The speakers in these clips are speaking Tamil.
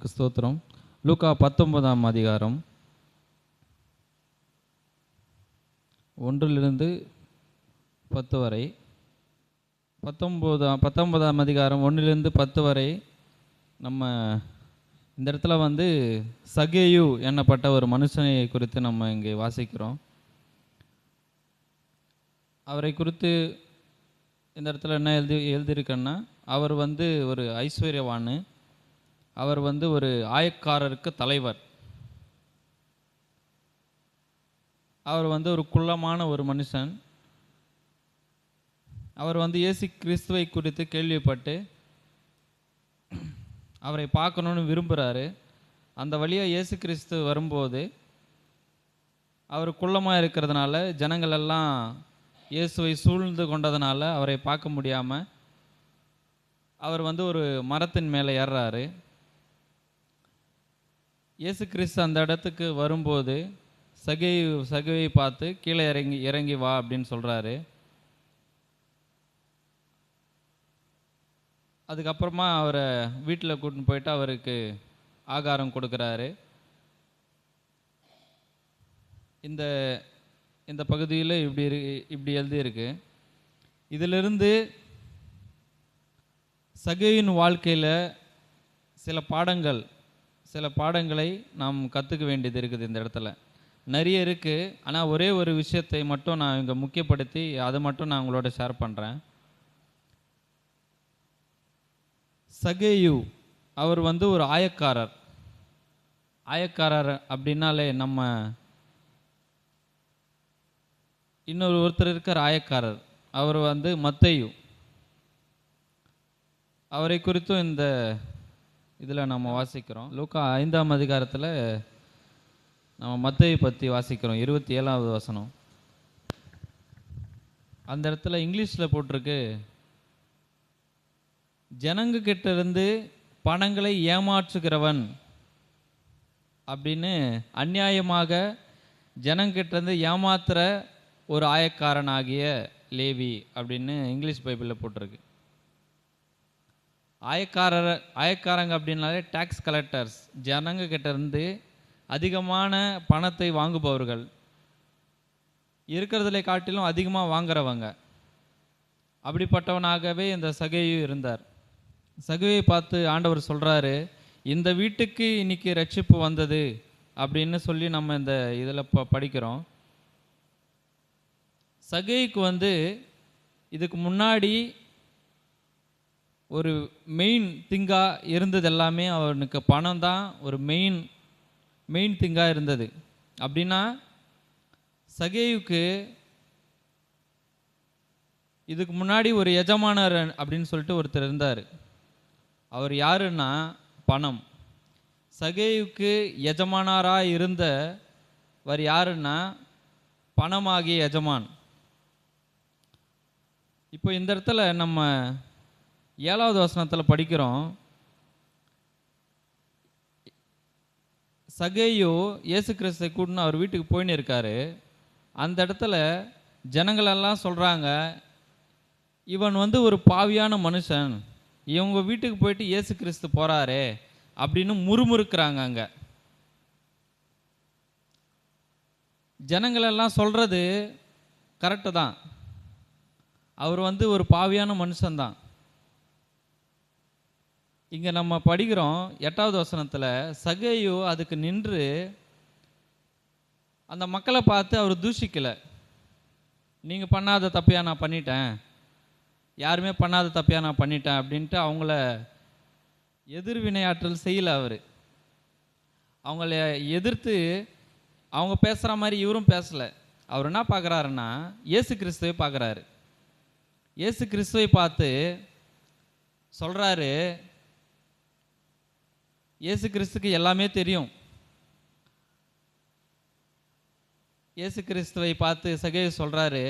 தேவனுக்கு ஸ்தோத்திரம். லூக்கா பத்தொன்பதாம் அதிகாரம். ஒன்றிலிருந்து பத்து வரை. பத்தொம்போதாம் பத்தொன்பதாம் அதிகாரம் ஒன்றிலிருந்து பத்து வரை நம்ம இந்த இடத்துல வந்து சகேயு என்னப்பட்ட ஒரு மனுஷனை குறித்து நம்ம இங்கே வாசிக்கிறோம். அவரை குறித்து இந்த இடத்துல என்ன எழுதி எழுதியிருக்கேன்னா அவர் வந்து ஒரு ஐஸ்வர்யவான்னு அவர் வந்து ஒரு ஆயக்காரருக்கு தலைவர். அவர் வந்து ஒரு குள்ளமான ஒரு மனுஷன். அவர் வந்து இயேசு கிறிஸ்துவை குறித்து கேள்விப்பட்டு அவரை பார்க்கணுன்னு விரும்புகிறாரு அந்த வழியாக இயேசு கிறிஸ்து வரும்போது அவர் குள்ளமாக இருக்கிறதுனால ஜனங்கள் எல்லாம் இயேசுவை சூழ்ந்து கொண்டதுனால அவரை பார்க்க முடியாமல் அவர் வந்து ஒரு மரத்தின் மேலே ஏறுறாரு. இயேசு கிறிஸ்து அந்த இடத்துக்கு வரும்போது சகை சகையை பார்த்து கீழே இறங்கி இறங்கி வா அப்படின்னு சொல்கிறாரு அதுக்கப்புறமா அவரை வீட்டில் கூட்டின்னு போயிட்டு அவருக்கு ஆகாரம் கொடுக்குறாரு. இந்த இந்த பகுதியில் இப்படி இரு இப்படி எழுதியிருக்கு. இதிலிருந்து சகையின் வாழ்க்கையில் சில பாடங்கள் சில பாடங்களை நாம் கற்றுக்க வேண்டியது இருக்குது இந்த இடத்துல. நிறைய இருக்குது ஆனால் ஒரே ஒரு விஷயத்தை மட்டும் நான் இங்கே முக்கியப்படுத்தி அதை மட்டும் நான் உங்களோட ஷேர் பண்ணுறேன் சகேயு அவர் வந்து ஒரு ஆயக்காரர். ஆயக்காரர் அப்படின்னாலே நம்ம இன்னொரு ஒருத்தர் இருக்கார் ஆயக்காரர். அவர் வந்து மத்தையு. அவரை குறித்தும் இந்த இதில் நம்ம வாசிக்கிறோம். லூக்கா ஐந்தாம் அதிகாரத்தில் நம்ம மத்தையை பற்றி வாசிக்கிறோம். இருபத்தி ஏழாவது வசனம். அந்த இடத்துல இங்கிலீஷில் போட்டிருக்கு ஜனங்க கிட்ட இருந்து பணங்களை ஏமாற்றுகிறவன் அப்படின்னு அநியாயமாக ஜனங்கிட்ட இருந்து ஏமாத்துற ஒரு ஆயக்காரனாகிய லேவி அப்படின்னு இங்கிலீஷ் பைபிளில் போட்டிருக்கு. ஆயக்காரர் ஆயக்காரங்க அப்படின்னாலே டேக்ஸ் கலெக்டர்ஸ் ஜனங்கக்கிட்ட இருந்து அதிகமான பணத்தை வாங்குபவர்கள். இருக்கிறதுல காட்டிலும் அதிகமாக வாங்குறவங்க. அப்படிப்பட்டவனாகவே இந்த சகையு இருந்தார். சகையை பார்த்து ஆண்டவர் சொல்கிறாரு இந்த வீட்டுக்கு இன்னைக்கு ரட்சிப்பு வந்தது அப்படின்னு சொல்லி நம்ம இந்த இதில் ப படிக்கிறோம். சகைக்கு வந்து இதுக்கு முன்னாடி ஒரு மெயின் திங்காக இருந்தது எல்லாமே அவனுக்கு பணம் தான் ஒரு மெயின் மெயின் திங்காக இருந்தது. அப்படின்னா சகேயுக்கு இதுக்கு முன்னாடி ஒரு எஜமானர் அப்படின்னு சொல்லிட்டு ஒருத்தர் இருந்தார். அவர் யாருன்னா பணம். சகேயுக்கு எஜமானராக இருந்தவர் யாருன்னா பணமாகிய எஜமான். இப்போ இந்த இடத்துல நம்ம ஏழாவது வசனத்தில் படிக்கிறோம். சகையோ இயேசு கிறிஸ்தை கூட்டினு அவர் வீட்டுக்கு போயின்னு இருக்காரு. அந்த இடத்துல ஜனங்களெல்லாம் சொல்கிறாங்க இவன் வந்து ஒரு பாவியான மனுஷன். இவங்க வீட்டுக்கு போயிட்டு இயேசு கிறிஸ்து போகிறாரே அப்படின்னு முறுமுறுக்கிறாங்க அங்கே. ஜனங்களெல்லாம் சொல்கிறது கரெக்டு தான். அவர் வந்து ஒரு பாவியான மனுஷன்தான். இங்கே நம்ம படிக்கிறோம் எட்டாவது வசனத்தில் சகையோ அதுக்கு நின்று அந்த மக்களை பார்த்து அவர் தூஷிக்கலை. நீங்கள் பண்ணாத தப்பையாக நான் பண்ணிட்டேன். யாருமே பண்ணாத தப்பையாக நான் பண்ணிட்டேன் அப்படின்ட்டு அவங்கள எதிர்வினையாற்றல் செய்யலை அவர். அவங்கள எதிர்த்து அவங்க பேசுகிற மாதிரி இவரும் பேசலை. அவர் என்ன பார்க்குறாருன்னா இயேசு கிறிஸ்துவை பார்க்குறாரு. இயேசு கிறிஸ்துவை பார்த்து சொல்கிறாரு இயேசு கிறிஸ்துக்கு எல்லாமே தெரியும். இயேசு கிறிஸ்துவை பார்த்து சகே சொல்கிறாரு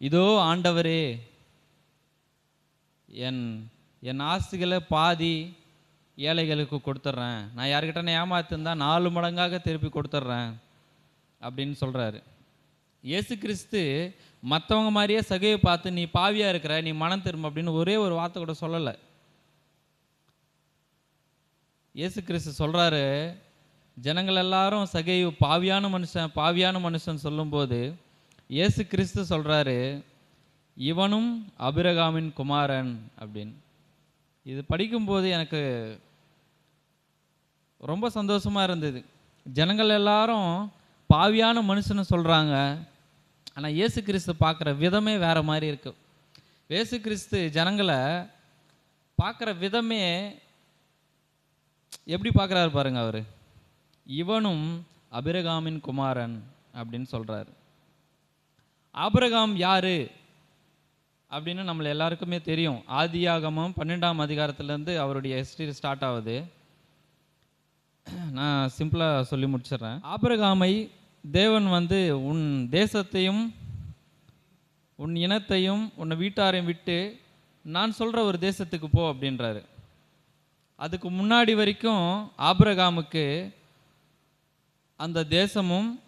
இதோ ஆண்டவரே என் என் ஆஸ்திகளை பாதி ஏழைகளுக்கு கொடுத்துட்றேன் நான் யாருக்கிட்ட நான் ஏமாத்திருந்தா நாலு மடங்காக திருப்பி கொடுத்துட்றேன் அப்படின்னு சொல்கிறாரு இயேசு கிறிஸ்து மற்றவங்க மாதிரியே சகையை பார்த்து நீ பாவியாக இருக்கிற நீ மனம் திரும்ப அப்படின்னு ஒரே ஒரு வார்த்தை கூட சொல்லலை. இயேசு கிறிஸ்து சொல்கிறாரு ஜனங்கள் எல்லாரும் சகைவு பாவியான மனுஷன் பாவியான மனுஷன் சொல்லும்போது இயேசு கிறிஸ்து சொல்கிறாரு இவனும் அபிரகாமின் குமாரன் அப்படின்னு. இது படிக்கும்போது எனக்கு ரொம்ப சந்தோஷமா இருந்தது. ஜனங்கள் எல்லாரும் பாவியான மனுஷன்னு சொல்கிறாங்க ஆனால் இயேசு கிறிஸ்து பார்க்குற விதமே வேற மாதிரி இருக்கு. இயேசு கிறிஸ்து ஜனங்களை பார்க்குற விதமே எப்படி பார்க்குறாரு பாருங்க அவர்? இவனும் அபிரகாமின் குமாரன் அப்படின்னு சொல்றாரு. ஆபிரகாம் யாரு? அப்படின்னு நம்மள எல்லாருக்குமே தெரியும். ஆதியாகமம் பன்னெண்டாம் அதிகாரத்துலேருந்து அவருடைய ஹிஸ்டரி ஸ்டார்ட் ஆகுது. நான் சிம்பிளாக சொல்லி முடிச்சிடுறேன். ஆபிரகாமை தேவன் வந்து உன் தேசத்தையும் உன் இனத்தையும் உன்னை வீட்டாரையும் விட்டு நான் சொல்கிற ஒரு தேசத்துக்கு போ அப்படின்றாரு. அதுக்கு முன்னாடி வரைக்கும் ஆபிரகாமுக்கு அந்த தேசமும்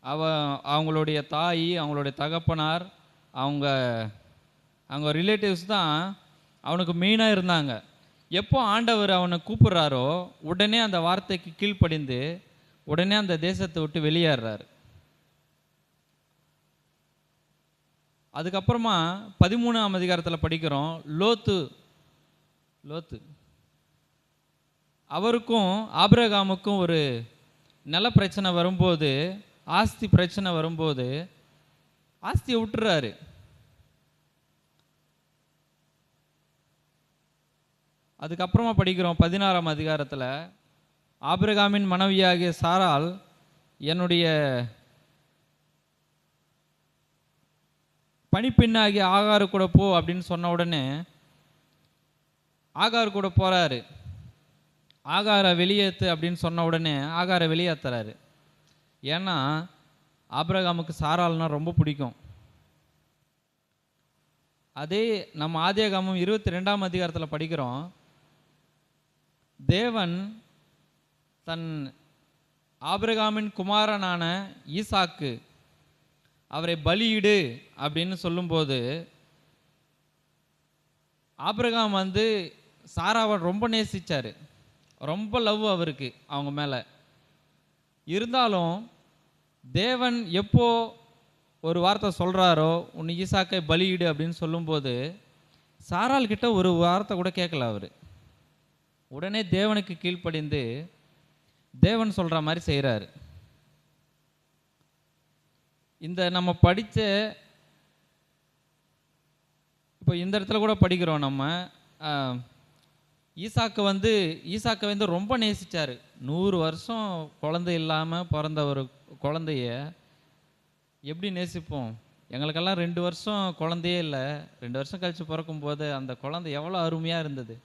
அவ அவங்களுடைய தாய் அவங்களுடைய தகப்பனார் அவங்க அவங்க ரிலேட்டிவ்ஸ் தான் அவனுக்கு மெயினாக இருந்தாங்க. எப்போ ஆண்டவர் அவனை கூப்பிட்றாரோ உடனே அந்த வார்த்தைக்கு கீழ்ப்படிந்து உடனே அந்த தேசத்தை விட்டு வெளியேறாரு. அதுக்கப்புறமா பதிமூணாம் அதிகாரத்தில் படிக்கிறோம் லோத்து லோத்து. அவருக்கும் ஆபிரகாமுக்கும் ஒரு நில பிரச்சனை வரும்போது ஆஸ்தி பிரச்சனை வரும்போது ஆஸ்தியை விட்டுறாரு. அதுக்கப்புறமா படிக்கிறோம் பதினாறாம் அதிகாரத்தில் ஆபிரகாமின் மனைவியாகிய சாரால் என்னுடைய பனிப்பெண்ணாகிய ஆகாரு கூட போ அப்படின்னு சொன்ன உடனே ஆகார் கூட போகிறாரு ஆகாரை வெளியேற்று அப்படின்னு சொன்ன உடனே ஆகாரை வெளியேற்றுறாரு ஏன்னா ஆபிரகாமுக்கு சாரால்னா ரொம்ப பிடிக்கும். அதே நம்ம ஆதியகாமம் இருபத்தி ரெண்டாம் அதிகாரத்தில் படிக்கிறோம். தேவன் தன் ஆபிரகாமின் குமாரனான ஈசாக்கு அவரை பலியிடு அப்படின்னு சொல்லும்போது ஆபிரகாம் வந்து சாராவை ரொம்ப நேசித்தார் ரொம்ப லவ் அவருக்கு அவங்க மேலே. இருந்தாலும் தேவன் எப்போ ஒரு வார்த்தை சொல்கிறாரோ உன் ஈசாக்கை பலியிடு அப்படின்னு சொல்லும்போது சாரால் கிட்ட ஒரு வார்த்தை கூட கேட்கல அவர். உடனே தேவனுக்கு கீழ்ப்படிந்து தேவன் சொல்கிற மாதிரி செய்கிறாரு இந்த நம்ம படித்த இப்போ இந்த இடத்துல கூட படிக்கிறோம் நம்ம ஈசாக்கு வந்து ஈசாக்கை வந்து ரொம்ப நேசிச்சாரு. நூறு வருஷம் குழந்தை இல்லாமல் பிறந்த ஒரு குழந்தைய எப்படி நேசிப்போம்? எங்களுக்கெல்லாம் ரெண்டு வருஷம் குழந்தையே இல்லை. ரெண்டு வருஷம் கழிச்சு பிறக்கும் போது அந்த குழந்தை எவ்வளோ அருமையாக இருந்தது.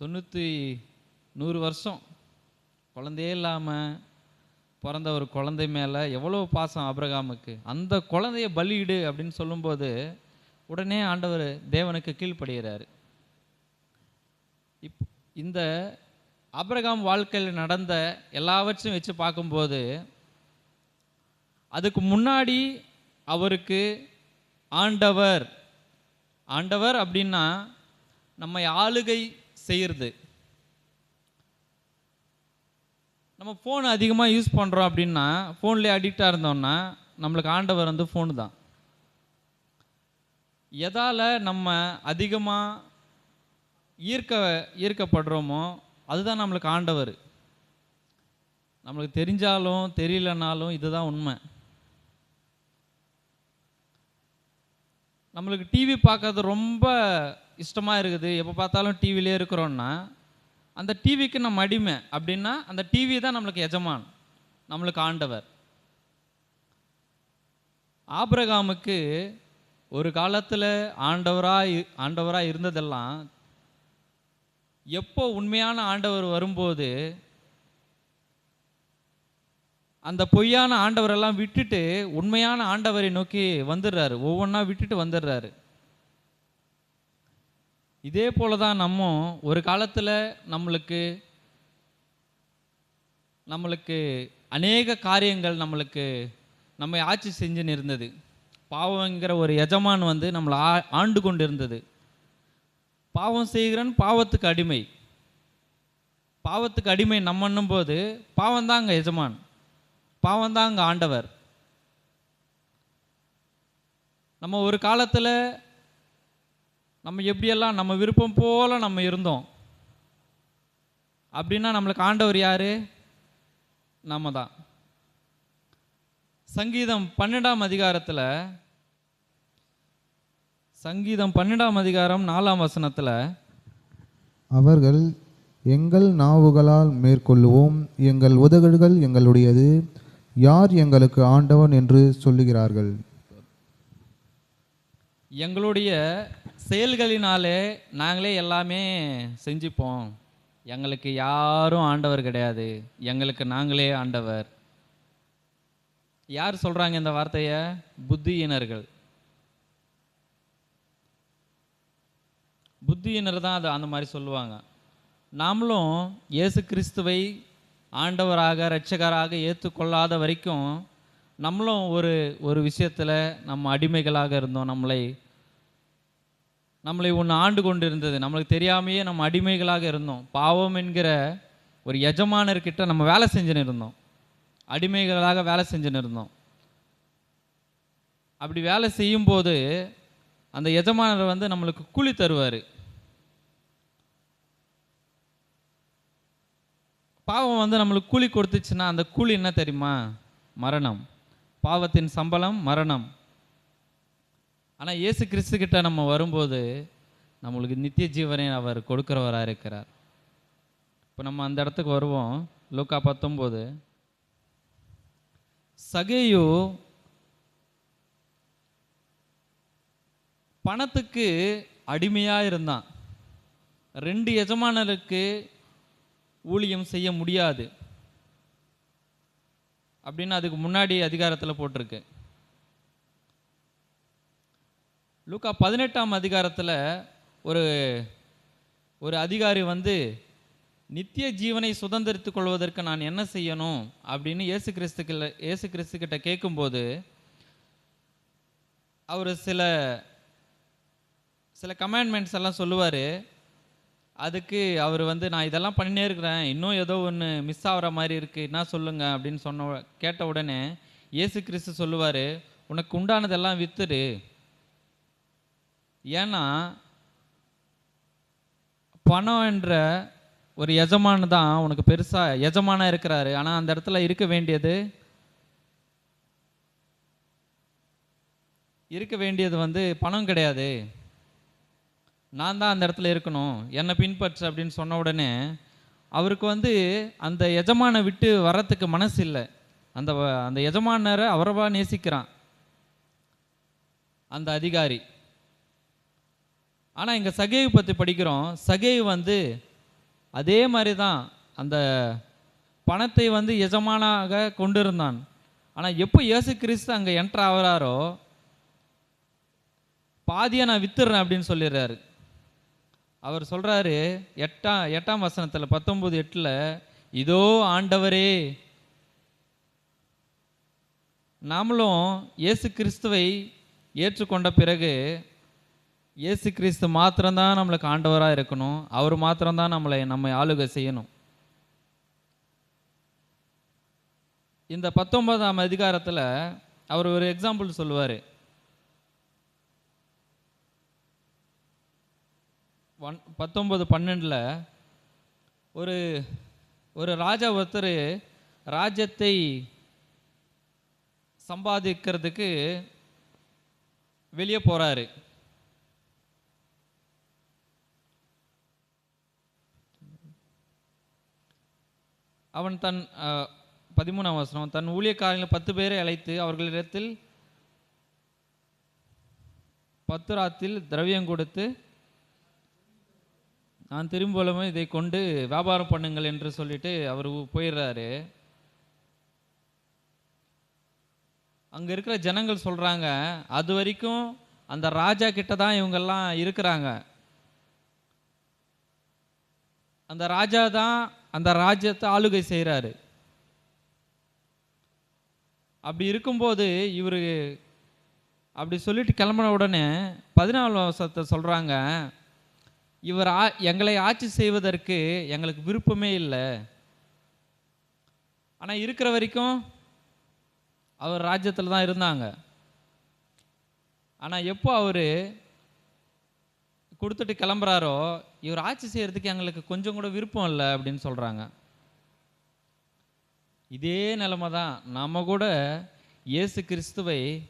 தொண்ணூற்றி நூறு வருஷம் குழந்தையே இல்லாமல் பிறந்த ஒரு குழந்தை மேலே எவ்வளோ பாசம் அப்ரகாமுக்கு அந்த குழந்தைய பலியிடு அப்படின்னு சொல்லும்போது உடனே ஆண்டவர் தேவனுக்கு கீழ்ப்படுகிறார். இப் இந்த அப்ரகாம் வாழ்க்கையில் நடந்த எல்லாவற்றையும் வச்சு பார்க்கும்போது அதுக்கு முன்னாடி அவருக்கு ஆண்டவர் ஆண்டவர் அப்படின்னா நம்மை ஆளுகை செய்கிறது நம்ம ஃபோன் அதிகமாக யூஸ் பண்ணுறோம் அப்படின்னா ஃபோன்லேயே அடிக்டாக இருந்தோம்னா நம்மளுக்கு ஆண்டவர் வந்து ஃபோனு தான். எதால் நம்ம அதிகமாக ஈர்க்க ஈர்க்கப்படுறோமோ அதுதான் நம்மளுக்கு ஆண்டவர். நம்மளுக்கு தெரிஞ்சாலும் தெரியலனாலும் இதுதான் உண்மை. நம்மளுக்கு டிவி பார்க்கறது ரொம்ப இஷ்டமாக இருக்குது. எப்போ பார்த்தாலும் டிவிலே இருக்கிறோன்னா அந்த டிவிக்கு நம்ம அடிமை அப்படின்னா அந்த டிவி தான் நம்மளுக்கு எஜமான். நம்மளுக்கு ஆண்டவர். ஆபிரகாமுக்கு ஒரு காலத்தில் ஆண்டவராக ஆண்டவராக இருந்ததெல்லாம் எப்போ உண்மையான ஆண்டவர் வரும்போது அந்த பொய்யான ஆண்டவரெல்லாம் விட்டுட்டு உண்மையான ஆண்டவரை நோக்கி வந்துடுறாரு. ஒவ்வொன்றா விட்டுட்டு வந்துடுறாரு. இதே போல தான் நம்ம ஒரு காலத்தில் நம்மளுக்கு நம்மளுக்கு அநேக காரியங்கள் நம்மளுக்கு நம்மை ஆட்சி செஞ்சுன்னு இருந்தது. பாவங்கிற ஒரு எஜமான் வந்து நம்மளை ஆ ஆண்டு கொண்டு இருந்தது பாவம் செய்கிறன் பாவத்துக்கு அடிமை. பாவத்துக்கு அடிமை நம்மன்னும் போது பாவம் தான் அங்கே எஜமான். பாவம் தான் அங்கே ஆண்டவர். நம்ம ஒரு காலத்தில் நம்ம எப்படியெல்லாம் நம்ம விருப்பம் போல் நம்ம இருந்தோம். அப்படின்னா நம்மளுக்கு ஆண்டவர் யார்? நம்ம தான். சங்கீதம் பன்னெண்டாம் அதிகாரத்தில் சங்கீதம் பன்னெண்டாம் அதிகாரம் நாலாம் வசனத்தில் அவர்கள் எங்கள் நாவுகளால் மேற்கொள்ளுவோம் எங்கள் உதடுகள் எங்களுடையது யார் எங்களுக்கு ஆண்டவன் என்று சொல்லுகிறார்கள்? எங்களுடைய செயல்களினாலே நாங்களே எல்லாமே செஞ்சுப்போம். எங்களுக்கு யாரும் ஆண்டவர் கிடையாது. எங்களுக்கு நாங்களே ஆண்டவர். யார் சொல்றாங்க இந்த வார்த்தையை? புத்தியினர்கள். புத்தியினர் தான் அது அந்த மாதிரி சொல்லுவாங்க. நாமளும் இயேசு கிறிஸ்துவை ஆண்டவராக இரட்சகராக ஏற்றுக்கொள்ளாத வரைக்கும் நம்மளும் ஒரு ஒரு விஷயத்தில் நம்ம அடிமைகளாக இருந்தோம். நம்மளை நம்மளை ஒன்று ஆண்டு கொண்டு இருந்தது நம்மளுக்கு தெரியாமையே நம்ம அடிமைகளாக இருந்தோம். பாவம் என்கிற ஒரு எஜமானர்கிட்ட நம்ம வேலை செஞ்சுன்னு இருந்தோம். அடிமைகளாக வேலை செஞ்சுன்னு இருந்தோம். அப்படி வேலை செய்யும்போது அந்த எஜமானர் வந்து நம்மளுக்கு கூலி தருவார். பாவம் வந்து நம்மளுக்கு கூலி கொடுத்துச்சுன்னா அந்த கூலி என்ன தெரியுமா? மரணம். பாவத்தின் சம்பளம் மரணம். ஆனால் இயேசு கிறிஸ்து கிட்ட நம்ம வரும்போது நம்மளுக்கு நித்திய ஜீவனை அவர் கொடுக்குறவராக இருக்கிறார். இப்போ நம்ம அந்த இடத்துக்கு வருவோம். லூக்கா பத்தொம்போது சகேயு பணத்துக்கு அடிமையாக இருந்தான். ரெண்டு எஜமானருக்கு ஊழியம் செய்ய முடியாது. அப்படின்னு அதுக்கு முன்னாடி அதிகாரத்தில் போட்டிருக்கு. லூக்கா பதினெட்டாம் அதிகாரத்தில் ஒரு ஒரு அதிகாரி வந்து நித்திய ஜீவனை சுதந்திரித்துக் கொள்வதற்கு நான் என்ன செய்யணும்? அப்படின்னு இயேசு கிறிஸ்துக்கில் இயேசு கிறிஸ்து கிட்ட கேட்கும்போது அவர் சில சில கமாண்ட்மெண்ட்ஸ் எல்லாம் சொல்லுவார். அதுக்கு அவர் வந்து நான் இதெல்லாம் பண்ணினே இருக்கிறேன். இன்னும் ஏதோ ஒன்று மிஸ் ஆகிற மாதிரி இருக்குது என்ன சொல்லுங்க? அப்படின்னு சொன்ன கேட்ட உடனே இயேசு கிறிஸ்து சொல்லுவார் உனக்கு உண்டானதெல்லாம் வித்துரு ஏன்னா பணம் என்ற ஒரு எஜமானு தான் உனக்கு பெருசாக எஜமானாக இருக்கிறாரு. ஆனால் அந்த இடத்துல இருக்க வேண்டியது இருக்க வேண்டியது வந்து பணம் கிடையாது. நான் தான் அந்த இடத்துல இருக்கணும். என்னை பின்பற்று அப்படின்னு சொன்ன உடனே அவருக்கு வந்து அந்த எஜமானை விட்டு வர்றதுக்கு மனசு இல்லை. அந்த வ- அந்த எஜமானரை அவரவா நேசிக்கிறான். அந்த அதிகாரி. ஆனால் இங்கே சகேவு பற்றி படிக்கிறோம். சகேவு வந்து அதே மாதிரி தான் அந்த பணத்தை வந்து எஜமானாக கொண்டிருந்தான். ஆனால் எப்போ இயேசு கிறிஸ்து அங்கே என்ட்ரு ஆகிறாரோ பாதியை நான் வித்துடுறேன் அப்படின்னு சொல்லிடுறாரு. அவர் சொல்கிறாரு எட்டாம் எட்டாம் வசனத்தில் பத்தொம்போது எட்டில் இதோ ஆண்டவரே நாமளும் இயேசு கிறிஸ்துவை ஏற்றுக்கொண்ட பிறகு இயேசு கிறிஸ்து மாத்திரம்தான் நம்மளுக்கு ஆண்டவராக இருக்கணும். அவர் மாத்திரம்தான் நம்மளை நம்மை ஆளுகை செய்யணும். இந்த பத்தொன்பதாம் அதிகாரத்தில் அவர் ஒரு எக்ஸாம்பிள் சொல்லுவார். ஒன் பத்தொன்பது பன்னெண்டில் ஒரு ஒரு ராஜா ஒருத்தர் ராஜ்யத்தை சம்பாதிக்கிறதுக்கு வெளியே போகிறாரு அவன் தன் பதிமூணாம் வசனம் தன் ஊழியக்காரங்களில் பத்து பேரை அழைத்து அவர்களிடத்தில் பத்து ராத்தில் திரவியம் கொடுத்து நான் திரும்பலுமே இதை கொண்டு வியாபாரம் பண்ணுங்கள் என்று சொல்லிட்டு அவர் போயிடுறாரு. அங்கே இருக்கிற ஜனங்கள் சொல்கிறாங்க அது வரைக்கும் அந்த ராஜா கிட்ட தான் இவங்கெல்லாம் இருக்கிறாங்க. அந்த ராஜா தான் அந்த ராஜ்யத்தை ஆளுகை செய்கிறாரு அப்படி இருக்கும்போது இவர் அப்படி சொல்லிட்டு கிளம்பின உடனே பதினாலு வருஷத்தை சொல்கிறாங்க இவர் ஆ எங்களை ஆட்சி செய்வதற்கு எங்களுக்கு விருப்பமே இல்லை. ஆனால் இருக்கிற வரைக்கும் அவர் ராஜ்யத்தில் தான் இருந்தாங்க. ஆனால் எப்போ அவர் கொடுத்துட்டு கிளம்புறாரோ இவர் ஆட்சி செய்கிறதுக்கு எங்களுக்கு கொஞ்சம் கூட விருப்பம் இல்லை அப்படின்னு சொல்கிறாங்க இதே நிலமை தான் நம்ம கூட இயேசு கிறிஸ்துவை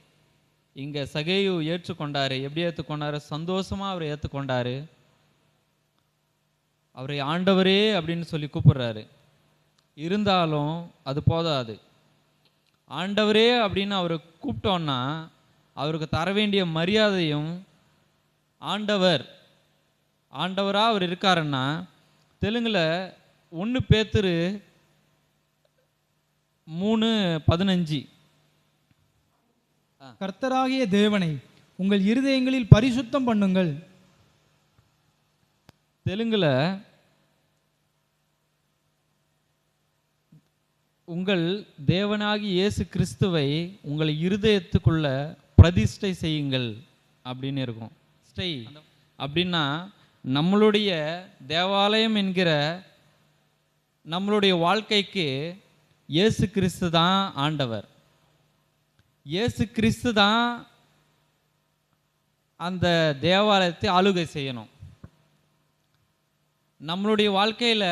இங்கே சகையு ஏற்றுக்கொண்டார். எப்படி ஏற்றுக்கொண்டாரு? சந்தோஷமாக அவர் ஏற்றுக்கொண்டார். அவரை ஆண்டவரே அப்படின்னு சொல்லி கூப்பிடுறாரு. இருந்தாலும் அது போதாது. ஆண்டவரே அப்படின்னு அவரை கூப்பிட்டோன்னா அவருக்கு தர வேண்டிய மரியாதையும் ஆண்டவர் ஆண்டவராக அவர் இருக்காருன்னா தெலுங்கில் ஒன்று பேத்துரு மூணு பதினஞ்சு. கர்த்தராகிய தேவனை உங்கள் இருதயங்களில் பரிசுத்தம் பண்ணுங்கள். தெலுங்கில் உங்கள் தேவனாகி இயேசு கிறிஸ்துவை உங்கள் இருதயத்துக்குள்ள பிரதிஷ்டை செய்யுங்கள் அப்படின்னு இருக்கும். ஸ்டை அப்படின்னா நம்மளுடைய தேவாலயம் என்கிற நம்மளுடைய வாழ்க்கைக்கு இயேசு கிறிஸ்து தான் ஆண்டவர். இயேசு கிறிஸ்து தான் அந்த தேவாலயத்தை ஆளுகை செய்யணும். நம்மளுடைய வாழ்க்கையில்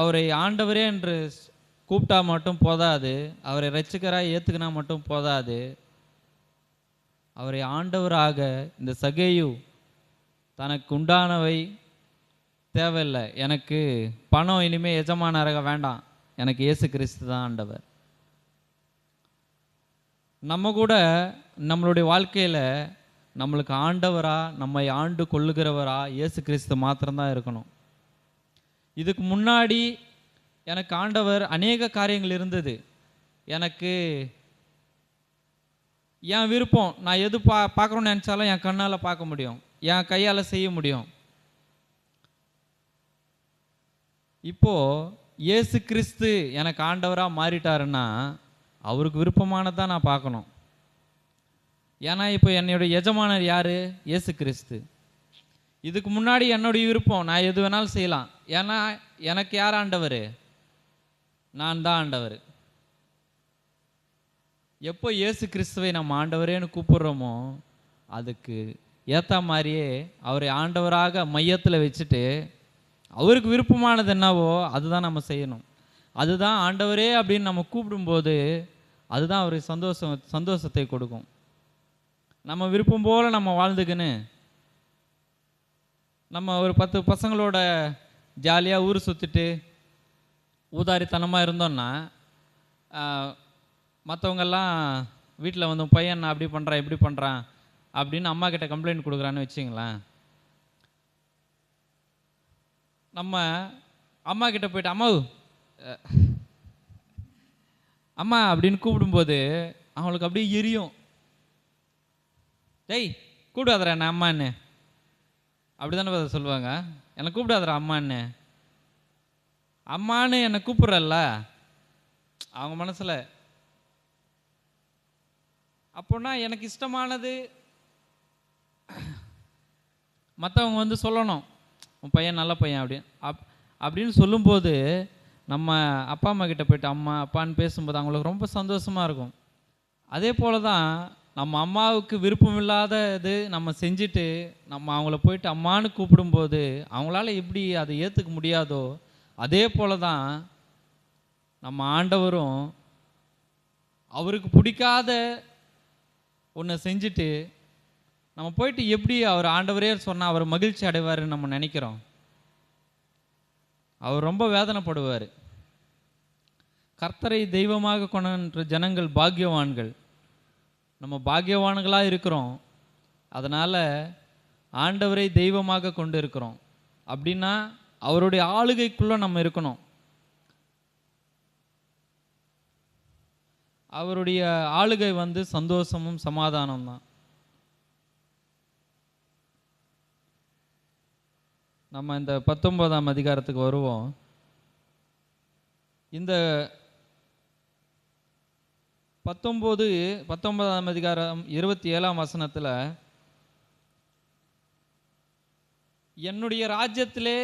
அவரை ஆண்டவரே என்று கூப்பிட்டா மட்டும் போதாது அவரை ரட்சிக்கராக ஏற்றுக்கினா மட்டும் போதாது. அவரை ஆண்டவராக இந்த சகேயு தனக்கு உண்டானவை தேவையில்லை. எனக்கு பணம் இனிமேல் எஜமானராக வேண்டாம். எனக்கு இயேசு கிறிஸ்து தான் ஆண்டவர். நம்ம கூட நம்மளுடைய வாழ்க்கையில் நம்மளுக்கு ஆண்டவரா நம்மை ஆண்டு கொள்ளுகிறவரா இயேசு கிறிஸ்து மாத்திரம்தான் இருக்கணும். இதுக்கு முன்னாடி எனக்கு ஆண்டவர் அநேக காரியங்கள் இருந்தது. எனக்கு என் விருப்பம் நான் எது பா பார்க்கணும்னு நினச்சாலும் என் கண்ணால் பார்க்க முடியும். என் கையால் செய்ய முடியும். இப்போ இயேசு கிறிஸ்து எனக்கு ஆண்டவராக மாறிட்டாருன்னா அவருக்கு விருப்பமானதான் நான் பார்க்கணும். ஏன்னா இப்போ என்னுடைய எஜமானர் யார்? இயேசு கிறிஸ்து. இதுக்கு முன்னாடி என்னுடைய விருப்பம் நான் எது வேணாலும் செய்யலாம். ஏன்னா எனக்கு யார் ஆண்டவர்? நான் தான் ஆண்டவர். எப்போ இயேசு கிறிஸ்துவை நம்ம ஆண்டவரேன்னு கூப்பிடுறோமோ அதுக்கு ஏற்ற மாதிரியே அவரை ஆண்டவராக மையத்தில் வச்சுட்டு அவருக்கு விருப்பமானது என்னவோ அதுதான் நம்ம செய்யணும். அதுதான் ஆண்டவரே அப்படின்னு நம்ம கூப்பிடும்போது அதுதான் அவருக்கு சந்தோஷம் சந்தோஷத்தை கொடுக்கும். நம்ம விருப்பம் போல் நம்ம வாழ்ந்துக்கின்னு நம்ம ஒரு பத்து பசங்களோட ஜாலியாக ஊர் சுற்றிட்டு ஊதாரித்தனமாக இருந்தோன்னா மற்றவங்கெல்லாம் வீட்டில் வந்து பையன் நான் அப்படி பண்ணுறான் இப்படி பண்ணுறான் அப்படின்னு அம்மா கிட்ட கம்ப்ளைண்ட் கொடுக்குறான்னு வச்சுங்களேன் நம்ம அம்மா கிட்ட போயிட்டு அம்மா அம்மா அப்படின்னு கூப்பிடும்போது அவங்களுக்கு அப்படியே எரியும். டேய் கூப்பிடாதரா என்ன அம்மான்னு. அப்படி தானே சொல்லுவாங்க. என்னை கூப்பிடாதரா அம்மான்னு. அம்மான்னு என்னை கூப்பிட்றல்ல. அவங்க மனசில். அப்போனா எனக்கு இஷ்டமானது மற்றவங்க வந்து சொல்லணும் உன் பையன் நல்ல பையன் அப்படின்னு அப் அப்படின்னு சொல்லும்போது நம்ம அப்பா அம்மா கிட்ட போயிட்டு அம்மா அப்பான்னு பேசும்போது அவங்களுக்கு ரொம்ப சந்தோஷமாக இருக்கும். அதே போல தான் நம்ம அம்மாவுக்கு விருப்பம் இல்லாதது நம்ம செஞ்சுட்டு நம்ம அவங்கள போயிட்டு அம்மான்னு கூப்பிடும்போது அவங்களால எப்படி அதை ஏற்றுக்க முடியாதோ அதே போல தான் நம்ம ஆண்டவரும் அவருக்கு பிடிக்காத ஒன்றை செஞ்சுட்டு நம்ம போயிட்டு எப்படி அவர் ஆண்டவரே சொன்னால் அவர் மகிழ்ச்சி அடைவார்னு நம்ம நினைக்கிறோம்? அவர் ரொம்ப வேதனைப்படுவார். கர்த்தரை தெய்வமாக கொண்ட ஜனங்கள் பாக்கியவான்கள். நம்ம பாக்கியவான்களாக இருக்கிறோம். அதனால் ஆண்டவரை தெய்வமாக கொண்டு இருக்கிறோம். அப்படின்னா அவருடைய ஆளுகைக்குள்ளே நம்ம இருக்கணும். அவருடைய ஆளுகை வந்து சந்தோஷமும் சமாதானம் தான் நம்ம இந்த பத்தொன்பதாம் அதிகாரத்துக்கு வருவோம். இந்த பத்தொம்போது பத்தொன்பதாம் அதிகாரம் இருபத்தி ஏழாம் வசனத்தில் என்னுடைய ராஜ்யத்திலே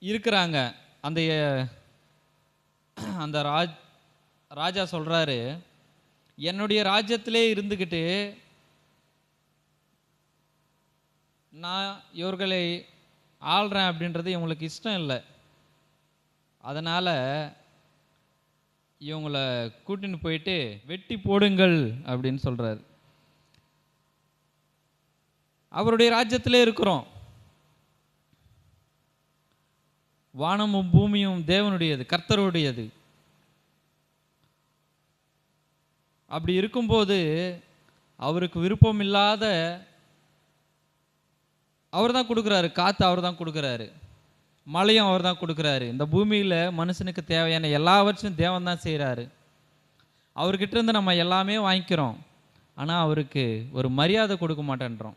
இருக்கிறாங்க. அந்த அந்த ராஜ் ராஜா சொல்கிறாரு என்னுடைய ராஜ்யத்திலே இருந்துக்கிட்டு நான் இவர்களை ஆள்றேன் அப்படின்றது இவங்களுக்கு இஷ்டம் இல்லை. அதனால் இவங்கள கூட்டின்னு போயிட்டு வெட்டி போடுங்கள் அப்படின்னு சொல்கிறார் அவருடைய ராஜ்யத்திலே இருக்கிறோம். வானமும் பூமியும் தேவனுடையது கர்த்தருடையது. அப்படி இருக்கும்போது அவருக்கு விருப்பம் இல்லாத அவர் தான் கொடுக்குறாரு காற்று அவர் தான் கொடுக்குறாரு மழையும் அவர் தான் கொடுக்குறாரு. இந்த பூமியில் மனுஷனுக்கு தேவையான எல்லாவற்றையும் தேவன் தான் செய்கிறாரு அவர்கிட்ட இருந்து நம்ம எல்லாமே வாங்கிக்கிறோம். ஆனால் அவருக்கு ஒரு மரியாதை கொடுக்க மாட்டேன்றோம்.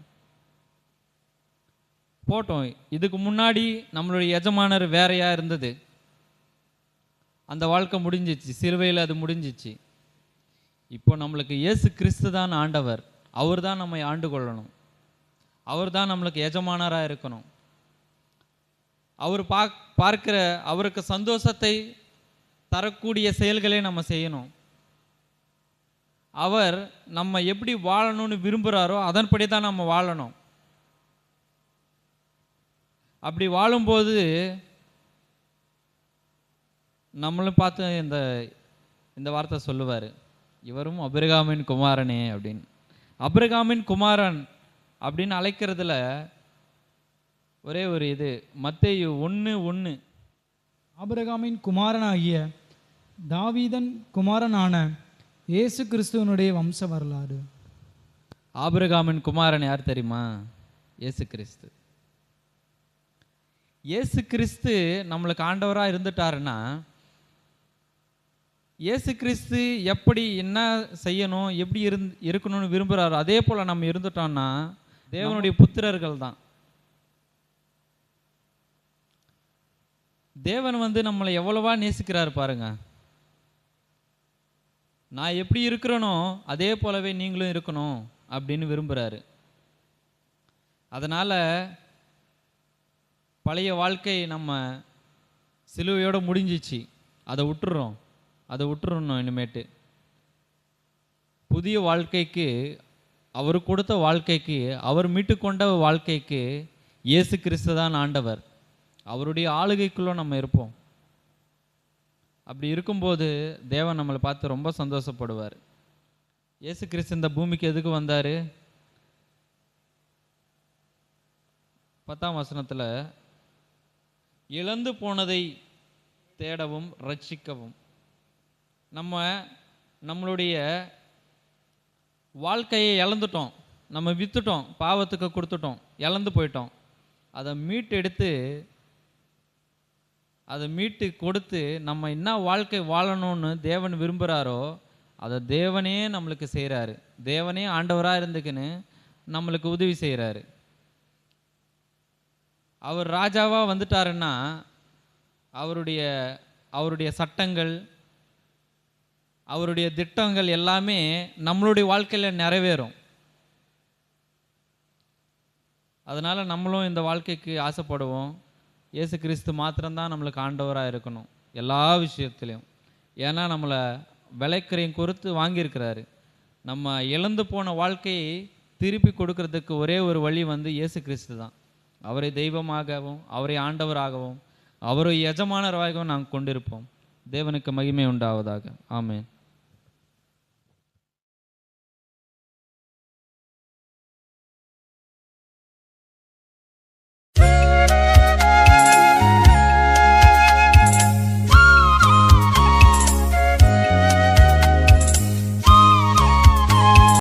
போட்டோம். இதுக்கு முன்னாடி நம்மளுடைய எஜமானர் வேறையா இருந்தது. அந்த வாழ்க்கை முடிஞ்சிச்சு சிலுவையில் அது முடிஞ்சிச்சு. இப்போ நம்மளுக்கு இயேசு கிறிஸ்து தான் ஆண்டவர். அவர் தான் நம்மை ஆண்டு கொள்ளணும். அவர் தான் நம்மளுக்கு எஜமானராக இருக்கணும். அவர் பா பார்க்கிற அவருக்கு சந்தோஷத்தை தரக்கூடிய செயல்களை நம்ம செய்யணும். அவர் நம்ம எப்படி வாழணும்னு விரும்புகிறாரோ அதன்படி தான் நம்ம வாழணும். அப்படி வாழும்போது நம்மளும் பார்த்து இந்த இந்த வார்த்தை சொல்லுவார். இவரும் அபிரகாமின் குமாரனே அப்படின்னு. அபிரகாமின் குமாரன் அப்படின்னு அழைக்கிறதுல ஒரே ஒரு இது. மத்தேயு ஒன்று ஒன்று ஆபிரகாமின் குமாரனாகிய தாவீதன் குமாரனான இயேசு கிறிஸ்துவனுடைய வம்ச வரலாறு. ஆபிரகாமின் குமாரன் யார் தெரியுமா? இயேசு கிறிஸ்து. இயேசு கிறிஸ்து நம்மளுக்கு ஆண்டவராக இருந்துட்டாருன்னா இயேசு கிறிஸ்து எப்படி என்ன செய்யணும் எப்படி இருந் இருக்கணும்னு விரும்புகிறாரோ அதே போல் நம்ம இருந்துட்டோம்னா தேவனுடைய புத்திரர்கள் தான் தேவன் வந்து நம்மளை எவ்வளவா நேசிக்கிறாரு பாருங்க. நான் எப்படி இருக்கிறேனோ அதே போலவே நீங்களும் இருக்கணும் அப்படின்னு விரும்புகிறாரு அதனால் பழைய வாழ்க்கை நம்ம சிலுவையோடு முடிஞ்சிச்சு. அதை விட்டுறோம். அதை விட்டுறணும் இனிமேட்டு. புதிய வாழ்க்கைக்கு அவர் கொடுத்த வாழ்க்கைக்கு அவர் மீட்டுக்கொண்ட வாழ்க்கைக்கு இயேசு கிறிஸ்து தான் ஆண்டவர். அவருடைய ஆளுகைக்குள்ளே நம்ம இருப்போம். அப்படி இருக்கும்போது தேவன் நம்மளை பார்த்து ரொம்ப சந்தோஷப்படுவார். இயேசு கிறிஸ்து இந்த பூமிக்கு எதுக்கு வந்தார்? பத்தாம் வசனத்தில் இழந்து போனதை தேடவும் ரட்சிக்கவும். நம்ம நம்மளுடைய வாழ்க்கையை இழந்துட்டோம். நம்ம விற்றுட்டோம் பாவத்துக்கு கொடுத்துட்டோம். இழந்து போயிட்டோம். அதை மீட்டு எடுத்து அதை மீட்டு கொடுத்து நம்ம என்ன வாழ்க்கை வாழணும்னு தேவன் விரும்புகிறாரோ அதை தேவனே நம்மளுக்கு செய்கிறாரு தேவனே ஆண்டவராக இருந்துக்குன்னு நம்மளுக்கு உதவி செய்கிறாரு அவர் ராஜாவாக வந்துட்டாருன்னா அவருடைய அவருடைய சட்டங்கள் அவருடைய திட்டங்கள் எல்லாமே நம்மளுடைய வாழ்க்கையில் நிறைவேறும். அதனால் நம்மளும் இந்த வாழ்க்கைக்கு ஆசைப்படுவோம். இயேசு கிறிஸ்து மாத்திரம்தான் நம்மளுக்கு ஆண்டவராக இருக்கணும். எல்லா விஷயத்துலையும் ஏன்னா நம்மளை விளைக்கிறையும் கொடுத்து வாங்கியிருக்கிறாரு. நம்ம இழந்து போன வாழ்க்கையை திருப்பி கொடுக்கறதுக்கு ஒரே ஒரு வழி வந்து இயேசு கிறிஸ்து தான். அவரை தெய்வமாகவும் அவரை ஆண்டவராகவும் அவரை எஜமானராகவும் நாங்கள் கொண்டிருப்போம். தேவனுக்கு மகிமை உண்டாவதாக. ஆமேன்.